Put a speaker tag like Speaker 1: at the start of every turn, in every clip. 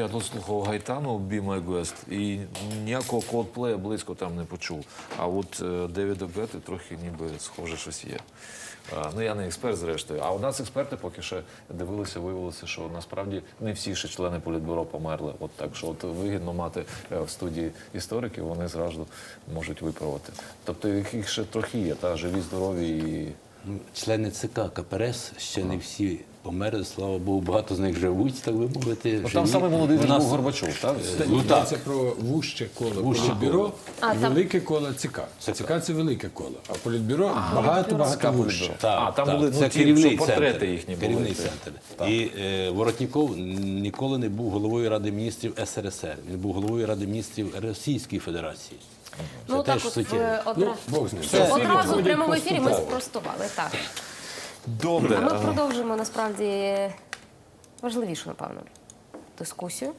Speaker 1: Я тут слухав Гайтану Be My Guest і ніякого колдплея близько там не почув. А от е, Девіда Гети трохи ніби схоже щось є. Ну я не експерт, зрештою. А у нас експерти поки що дивилися, виявилося, що насправді не всі ще члени політбюро померли. От так що от вигідно мати е, в студії істориків, вони зразу можуть виправити. Тобто їх ще трохи є, та живі, здорові і.
Speaker 2: Члени ЦК КПРС ще не всі померли, слава Богу, багато з них живуть, так би мовити.
Speaker 1: Ну, там
Speaker 2: живі.
Speaker 1: самий молодий
Speaker 2: У
Speaker 1: був
Speaker 2: нас-
Speaker 1: Горбачов, так?
Speaker 2: Ну,
Speaker 3: Йдеться про вужче коло
Speaker 2: Вужче
Speaker 3: політбюро.
Speaker 4: А,
Speaker 3: і
Speaker 4: там-
Speaker 3: велике коло ЦК. ЦК це велике коло, а політбюро багато багато вужче.
Speaker 2: Так,
Speaker 1: А, там
Speaker 2: так.
Speaker 1: були, ну,
Speaker 2: це
Speaker 1: ті, що портрети
Speaker 2: центр.
Speaker 1: їхні були.
Speaker 2: керівний
Speaker 1: Це-
Speaker 2: центр. І е, Воротніков ніколи не був головою Ради міністрів СРСР. Він був головою Ради міністрів Російської Федерації. Це
Speaker 4: Ну
Speaker 2: теж
Speaker 4: так от
Speaker 2: суттєво.
Speaker 4: е,
Speaker 3: Ну,
Speaker 4: одра...
Speaker 3: Бог з ним.
Speaker 2: Все.
Speaker 4: одразу в прямому ефірі ми спростували. Так.
Speaker 1: Добре.
Speaker 4: А ми продовжуємо насправді важливішу, напевно, дискусію.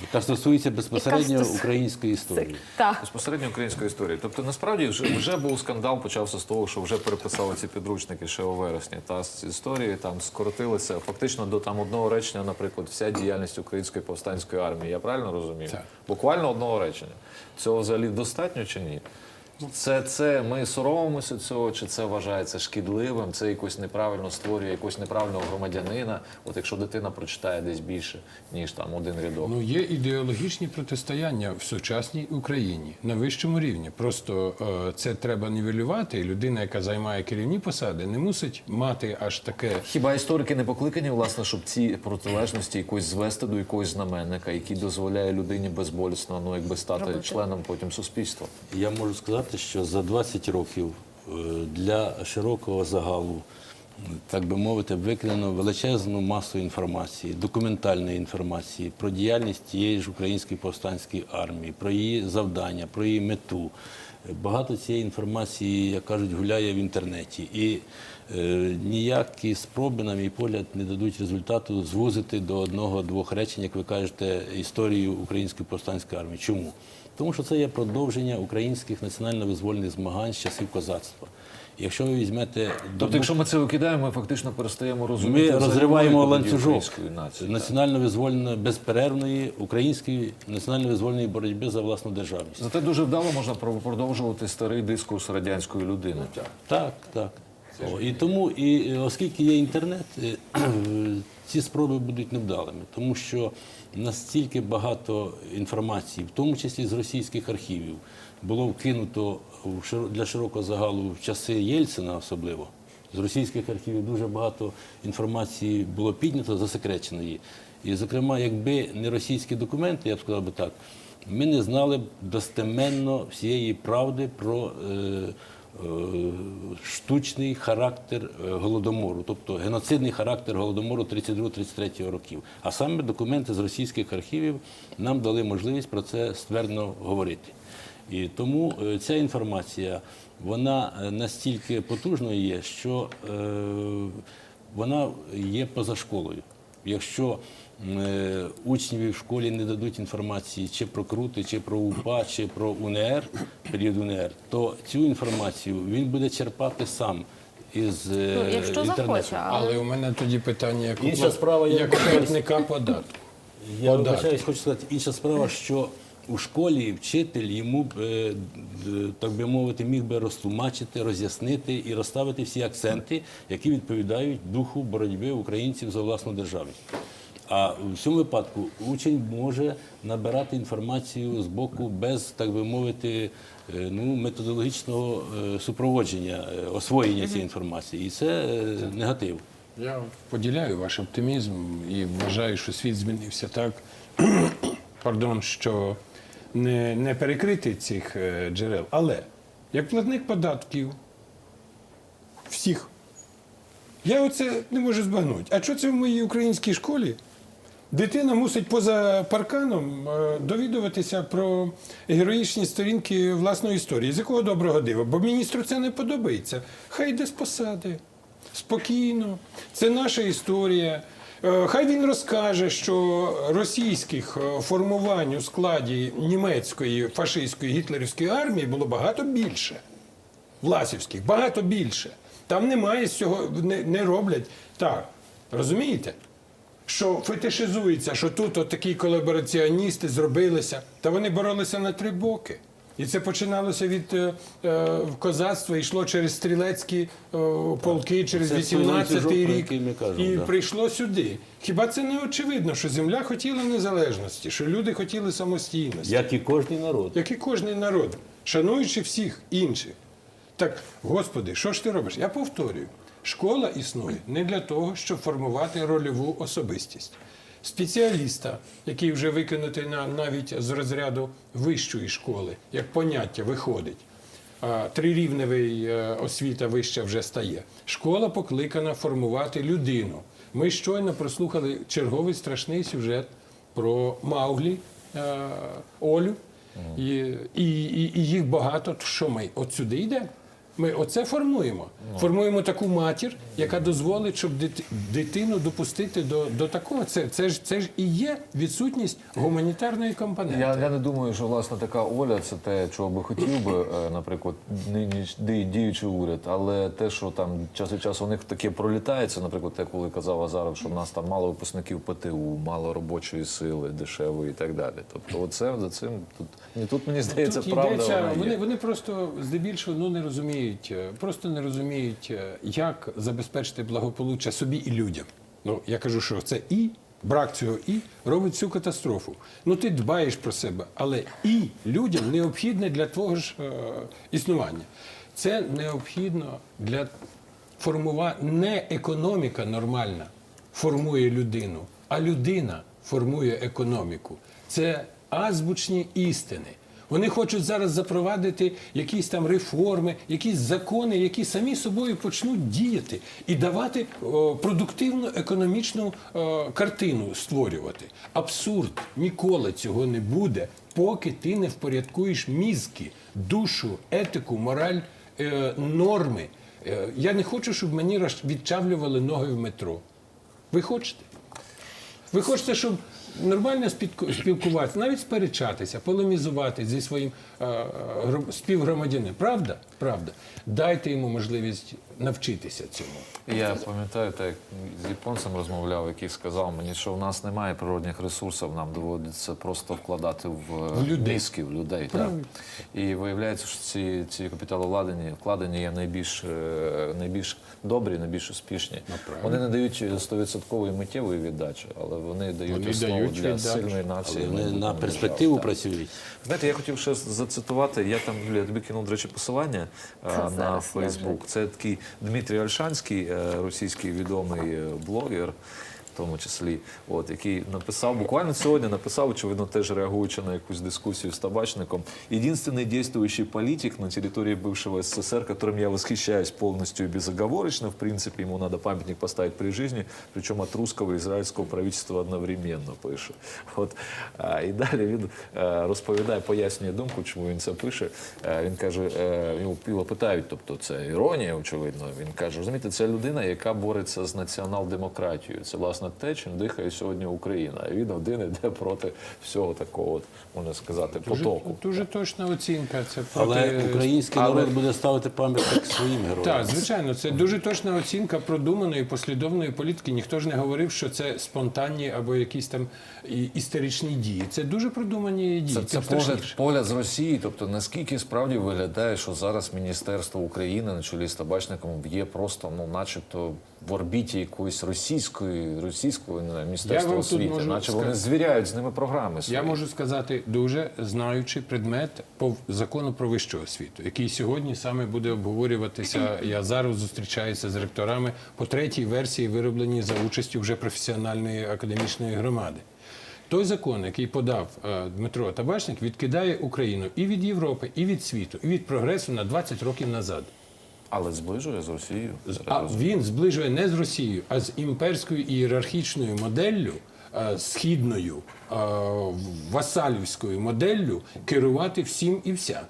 Speaker 2: Яка стосується безпосередньо
Speaker 4: Яка
Speaker 2: української історії.
Speaker 4: Так.
Speaker 1: Безпосередньо української історії. Тобто, насправді вже, вже був скандал, почався з того, що вже переписали ці підручники ще у вересні. Та з історії там скоротилися фактично до там одного речення, наприклад, вся діяльність української повстанської армії. Я правильно розумію?
Speaker 3: Так.
Speaker 1: Буквально одного речення. Цього взагалі достатньо чи ні? Це, це ми соромимося цього, чи це вважається шкідливим, це якось неправильно створює якогось неправильного громадянина. От якщо дитина прочитає десь більше, ніж там один рядок.
Speaker 3: Ну, є ідеологічні протистояння в сучасній Україні на вищому рівні. Просто е, це треба нівелювати. І людина, яка займає керівні посади, не мусить мати аж таке.
Speaker 1: Хіба історики не покликані, власне, щоб ці протилежності якось звести до якогось знаменника, який дозволяє людині безболісно, ну якби стати
Speaker 4: Робити.
Speaker 1: членом потім суспільства?
Speaker 2: Я можу сказати, що за 20 років е, для широкого загалу, так би мовити, викрено величезну масу інформації, документальної інформації про діяльність тієї ж української повстанської армії, про її завдання, про її мету. Багато цієї інформації, як кажуть, гуляє в інтернеті. І ніякі спроби, на мій погляд, не дадуть результату звузити до одного-двох речень, як ви кажете, історію української повстанської армії. Чому? Тому що це є продовження українських національно-визвольних змагань з часів козацтва. Якщо ви візьмете
Speaker 1: Тобто, якщо ми це викидаємо, ми фактично перестаємо розуміти.
Speaker 2: ми розриваємо ланцюжок національно-визвольної безперервної української національно-визвольної боротьби за власну державність.
Speaker 1: Зате дуже вдало можна продовжувати старий дискурс радянської людини.
Speaker 2: Так, так. І тому, і оскільки є інтернет, ці спроби будуть невдалими, тому що настільки багато інформації, в тому числі з російських архівів, було вкинуто для широкого загалу в часи Єльцина особливо. З російських архівів дуже багато інформації було піднято, засекреченої. І, зокрема, якби не російські документи, я б сказав би так, ми не знали б достеменно всієї правди про е, штучний характер е, голодомору, тобто геноцидний характер голодомору 32-33 років. А саме документи з російських архівів нам дали можливість про це ствердно говорити. І тому е, ця інформація вона е, настільки потужною є, що е, вона є поза школою. Якщо е, учневі в школі не дадуть інформації чи про Крути, чи про УПА, чи про УНР, період УНР, то цю інформацію він буде черпати сам із е,
Speaker 4: Ну, якщо
Speaker 2: інтернету.
Speaker 4: захоче, але
Speaker 3: Але у мене тоді питання як,
Speaker 2: Інша
Speaker 3: опла-
Speaker 2: справа,
Speaker 3: як платника податку.
Speaker 2: Я вибачаюсь, хочу сказати, інша справа, що у школі вчитель йому б, е, так би мовити, міг би розтлумачити, роз'яснити і розставити всі акценти, які відповідають духу боротьби українців за власну державність. А в цьому випадку учень може набирати інформацію з боку без, так би мовити, е, ну, методологічного е, супроводження, е, освоєння цієї інформації. І це негатив.
Speaker 3: Я поділяю ваш оптимізм і вважаю, що світ змінився так, пардон, що не, не перекрити цих джерел. Але як платник податків всіх, я оце не можу збагнути. А що це в моїй українській школі? Дитина мусить поза парканом е, довідуватися про героїчні сторінки власної історії. З якого доброго дива? Бо міністру це не подобається. Хай йде з посади. Спокійно. Це наша історія. Е, Хай він розкаже, що російських е, формувань у складі німецької фашистської гітлерівської армії було багато більше. Власівських, багато більше. Там немає з цього, не, не роблять так. Розумієте? Що фетишизується, що тут от такі колабораціоністи зробилися, та вони боролися на три боки. І це починалося від е, е, козацтва, йшло через стрілецькі е, полки, через
Speaker 2: Це
Speaker 3: 18-й рік.
Speaker 2: кажемо,
Speaker 3: і
Speaker 2: да.
Speaker 3: прийшло сюди. Хіба це не очевидно, що земля хотіла незалежності, що люди хотіли самостійності?
Speaker 2: Як і кожний народ.
Speaker 3: як і кожний народ, шануючи всіх інших. Так, Господи, що ж ти робиш? Я повторюю, школа існує не для того, щоб формувати рольову особистість. Спеціаліста, який вже викинутий на, навіть з розряду вищої школи, як поняття виходить. Трирівневий е, освіта вища вже стає. Школа покликана формувати людину. Ми щойно прослухали черговий страшний сюжет про Мауглі, е, Олю. І, і, і, їх багато. То Що ми от сюди йдемо? Ми оце формуємо. Формуємо таку матір, яка дозволить, щоб дити- дитину допустити до, до такого. Це, це, ж, це ж і є відсутність гуманітарної компоненти.
Speaker 1: Я, я не думаю, що власне така Оля це те, чого би хотів би, е, наприклад, нині діючий уряд, але те, що там час від часу у них таке пролітається, наприклад, те, коли казав Азаров, що в нас там мало випускників ПТУ, мало робочої сили, дешевої і так далі. Тобто, оце за цим тут тут мені здається,
Speaker 3: Тут
Speaker 1: правда.
Speaker 3: йдеться,
Speaker 1: вона є.
Speaker 3: вони, вони просто здебільшого ну, не розуміють, е, просто не розуміють, е, як забезпечити благополуччя собі і людям. Ну, я кажу, що це і брак цього і робить цю катастрофу. Ну ти дбаєш про себе, але і людям необхідне для твого ж е, існування. Це необхідно для формування не економіка нормальна формує людину, а людина формує економіку. Це азбучні істини. Вони хочуть зараз запровадити якісь там реформи, якісь закони, які самі собою почнуть діяти і давати продуктивну економічну картину створювати. Абсурд ніколи цього не буде, поки ти не впорядкуєш мізки, душу, етику, мораль, е, норми. Е, я не хочу, щоб мені відчавлювали ноги в метро. Ви хочете? Ви хочете, щоб нормально спілкуватися, навіть сперечатися, полемізувати зі своїм е, е, гром- співгромадянином. Правда? Правда. Дайте йому можливість навчитися цьому.
Speaker 1: Я пам'ятаю, так як з японцем розмовляв, який сказав мені, що в нас немає природних ресурсів, нам доводиться просто вкладати в,
Speaker 3: В людей.
Speaker 1: мізки, в людей. Так. І виявляється, що ці, ці капіталовкладення вкладення є найбільш, е, найбільш добрі, найбільш успішні. вони не дають 100% миттєвої віддачі, але вони дають
Speaker 3: Вони
Speaker 1: основу
Speaker 3: дають
Speaker 1: для сильної нації.
Speaker 2: Але вони на перспективу працюють.
Speaker 1: Знаєте, я хотів ще зацитувати. Я там Юлія, тобі кинув, до речі, посилання
Speaker 4: Це
Speaker 1: на Фейсбук. Це такий Дмитрій Ольшанський, е, російський відомий е, блогер В тому числі, от який написав буквально сьогодні написав, очевидно, теж реагуючи на якусь дискусію з табачником. Единственный действующий политик на территории бывшего СССР, которым я восхищаюсь полностью и безоговорочно, в принципе, ему надо памятник поставить при жизни, причем от русского и израильского правительства одновременно пише. От а, і далі він е, розповідає, пояснює думку, чому він це пише. Е, він каже, е, його, його питають, тобто це іронія, очевидно. Він каже, розумієте, це людина, яка бореться з націонал-демократією. Це власне те, чим дихає сьогодні Україна. І він один іде проти всього такого, от, можна сказати,
Speaker 3: Дуже,
Speaker 1: потоку.
Speaker 3: дуже точна оцінка. Це проти...
Speaker 2: Але український
Speaker 1: Але-
Speaker 2: народ буде ставити пам'ятник своїм героям.
Speaker 3: Так, звичайно, це дуже точна оцінка продуманої послідовної політики. Ніхто ж не говорив, що це спонтанні або якісь там історичні дії. Це дуже продумані дії.
Speaker 1: Це, це погляд, погляд з Росії. Тобто наскільки справді виглядає, що зараз Міністерство України на чолі з табачником є просто, ну, начебто, в орбіті якоїсь російської, російського не знаю, міністерства освіти, наче вони звіряють з ними програми. Свої.
Speaker 3: Я можу сказати дуже знаючи предмет по закону про вищу освіту, який сьогодні саме буде обговорюватися. Я зараз зустрічаюся з ректорами по третій версії, виробленій за участю вже професіональної академічної громади. Той закон, який подав е, Дмитро Табачник, відкидає Україну і від Європи, і від світу, і від прогресу на 20 років назад.
Speaker 1: Але зближує з Росією.
Speaker 3: А він зближує не з Росією, а з імперською ієрархічною моделлю, е, східною е, васалівською моделлю керувати всім і вся.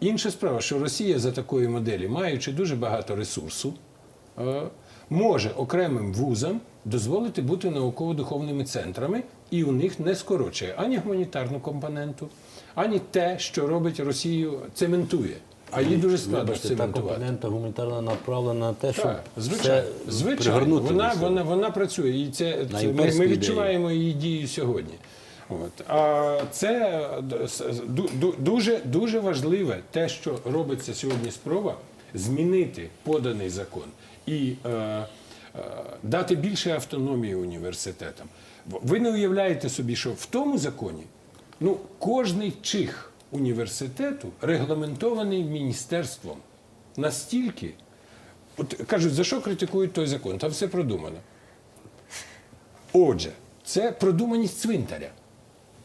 Speaker 3: Інша справа, що Росія за такої моделі, маючи дуже багато ресурсу, е, може окремим вузам дозволити бути науково-духовними центрами, і у них не скорочує ані гуманітарну компоненту, ані те, що робить Росію, цементує. А її дуже складно
Speaker 2: Вибачте, та
Speaker 3: цементувати.
Speaker 2: компонента гуманітарна направлена на те, щоб
Speaker 3: Так, звичайно,
Speaker 2: все
Speaker 3: звичайно.
Speaker 2: пригорнути.
Speaker 3: Вона,
Speaker 2: до себе.
Speaker 3: вона, вона працює. І це,
Speaker 2: На
Speaker 3: це ми,
Speaker 2: імперську
Speaker 3: ми
Speaker 2: ідею.
Speaker 3: відчуваємо її дію сьогодні. От. А це д- с- ду- ду- дуже, дуже важливе те, що робиться сьогодні спроба змінити поданий закон і е, е, дати більше автономії університетам. В- Ви не уявляєте собі, що в тому законі ну, кожний чих університету регламентований міністерством настільки. От кажуть, за що критикують той закон? Там все продумано. Отже, це продуманість цвинтаря.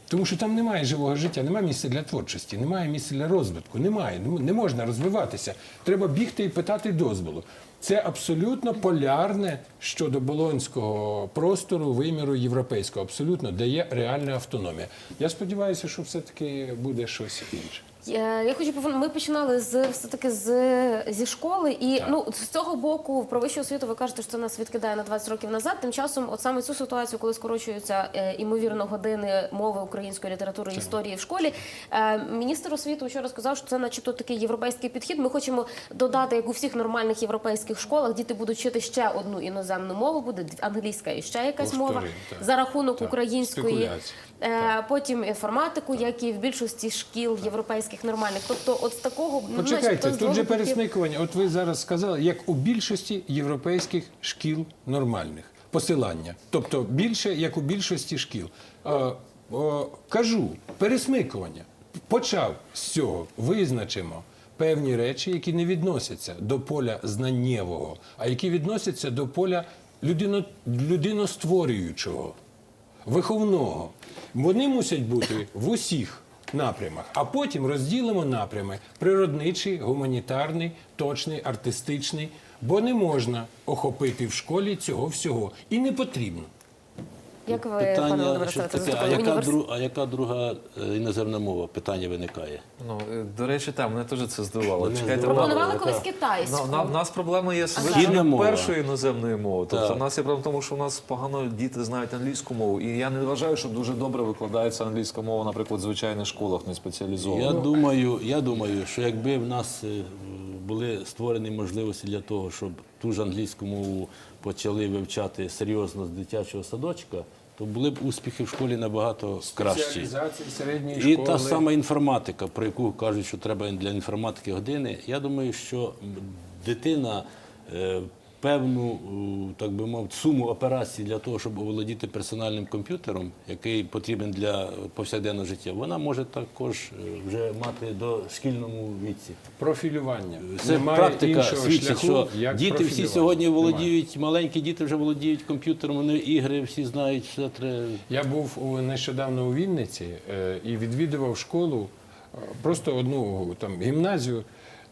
Speaker 3: Тому що там немає живого життя, немає місця для творчості, немає місця для розвитку, немає, не- можна розвиватися. Треба бігти і питати дозволу. Це абсолютно полярне щодо болонського простору, виміру європейського, абсолютно, де є реальна автономія. Я сподіваюся, що все-таки буде щось інше.
Speaker 4: Я, я хочу повин- Ми починали з все таки з зі школи, і ну з цього боку про вищу освіту ви кажете, що це нас відкидає на 20 років назад. Тим часом, от саме цю ситуацію, коли скорочуються е, імовірно години мови української літератури і історії в школі. Е, міністр освіти вчора сказав, що це, начебто, такий європейський підхід. Ми хочемо додати, як у всіх нормальних європейських школах, діти будуть вчити ще одну іноземну мову, буде англійська і ще якась мова
Speaker 3: так.
Speaker 4: за рахунок
Speaker 3: Так,
Speaker 4: української. Е, Потім інформатику, як і в більшості шкіл європейських нормальних. Тобто, от з такого ну,
Speaker 3: Почекайте, тут же пересмикування. От ви зараз сказали, як у більшості європейських шкіл нормальних посилання. Тобто більше, як у більшості шкіл. Е, е, кажу, пересмикування. Почав з цього. Визначимо певні речі, які не відносяться до поля знаннєвого, а які відносяться до поля людино, людиностворюючого виховного. Вони мусять бути в усіх напрямах, а потім розділимо напрями природничий, гуманітарний, точний, артистичний, бо не можна охопити в школі цього всього. І не потрібно.
Speaker 4: Як ви, пане
Speaker 2: Питання,
Speaker 4: Володимире,
Speaker 2: таке, а яка,
Speaker 4: універс-
Speaker 2: дру, а яка друга е, іноземна мова? Питання виникає.
Speaker 1: Ну, е, до речі, там мене теж це здивувало. Чекайте,
Speaker 2: здивувало.
Speaker 1: вона-
Speaker 4: колись китайську.
Speaker 1: На, на, в нас проблема є з
Speaker 2: Східна
Speaker 1: вивченням
Speaker 2: мова.
Speaker 1: першої іноземної мови. Тобто
Speaker 2: Так.
Speaker 1: в нас є проблема в тому, що в нас погано діти знають англійську мову. І я не вважаю, що дуже добре викладається англійська мова, наприклад, в звичайних школах, не спеціалізовано.
Speaker 2: Я думаю, я думаю, що якби в нас е, були створені можливості для того, щоб ту ж англійську мову почали вивчати серйозно з дитячого садочка, то були б успіхи в школі набагато кращі. І та сама інформатика, про яку кажуть, що треба для інформатики години. Я думаю, що дитина е, певну, е, так би мовити, суму операцій для того, щоб оволодіти персональним комп'ютером, який потрібен для повсякденного життя, вона може також е, вже мати до шкільному віці.
Speaker 3: профілювання.
Speaker 2: Це
Speaker 3: Немає
Speaker 2: практика свідчить, що діти всі сьогодні
Speaker 3: Немає.
Speaker 2: володіють, маленькі діти вже володіють комп'ютером, вони ігри всі знають, все треба.
Speaker 3: Я був нещодавно у Вінниці е, і відвідував школу, е, просто одну там гімназію,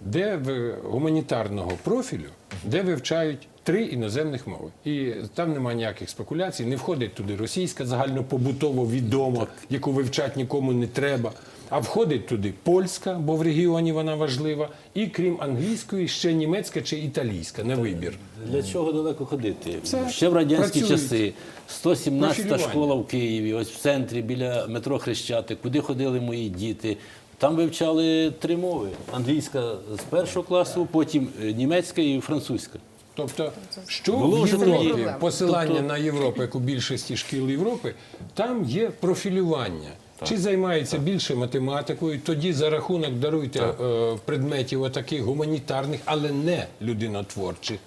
Speaker 3: де в гуманітарного профілю, де вивчають три іноземних мови. І там немає ніяких спекуляцій, не входить туди російська загальнопобутово відома, яку вивчати нікому не треба. А входить туди польська, бо в регіоні вона важлива, і крім англійської, ще німецька чи італійська на вибір.
Speaker 2: Для чого далеко ходити?
Speaker 3: Все.
Speaker 2: Ще в радянські
Speaker 3: Працюють.
Speaker 2: часи. 117
Speaker 3: Профілювання.
Speaker 2: школа в Києві, ось в центрі біля метро Хрещатик, куди ходили мої діти. Там вивчали три мови: англійська з першого класу, потім е, німецька і французька.
Speaker 3: Тобто, що
Speaker 2: Було
Speaker 3: в Європі, посилання
Speaker 2: Тобто-
Speaker 3: на Європу, як у більшості шкіл Європи, там є профілювання. Чи займаються більше математикою, тоді за рахунок даруйте е, предметів отаких гуманітарних, але не людинотворчих.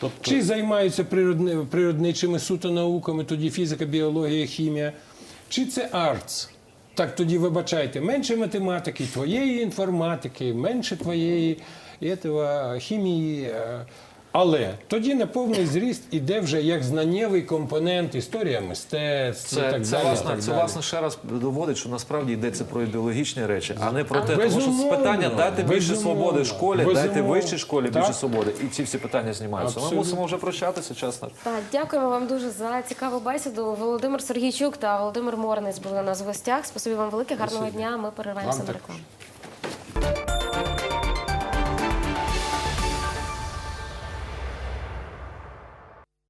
Speaker 2: Тобто,
Speaker 3: Чи займаються природни, природничими суто науками, тоді фізика, біологія, хімія, чи це артс? Так тоді вибачайте, менше математики, твоєї інформатики, менше твоєї этого, хімії. Але тоді на повний зріст іде вже як знаннєвий компонент історія мистецтв і
Speaker 1: Це,
Speaker 3: так
Speaker 1: це,
Speaker 3: далі.
Speaker 1: власне,
Speaker 3: так
Speaker 1: це
Speaker 3: далі.
Speaker 1: власне ще раз доводить, що насправді йдеться про ідеологічні речі, а не про те, тому що питання дайте більше свободи школі, дайте
Speaker 3: безумовно.
Speaker 1: вищій школі більше
Speaker 3: Так.
Speaker 1: свободи. І ці всі питання знімаються. Ми мусимо вже прощатися, чесно.
Speaker 4: Так, дякуємо вам дуже за цікаву бесіду. Володимир Сергійчук та Володимир Морнець були у нас в гостях. Спасибі вам велике, гарного дня. Ми перериваємося
Speaker 3: Вам
Speaker 4: на рекламу.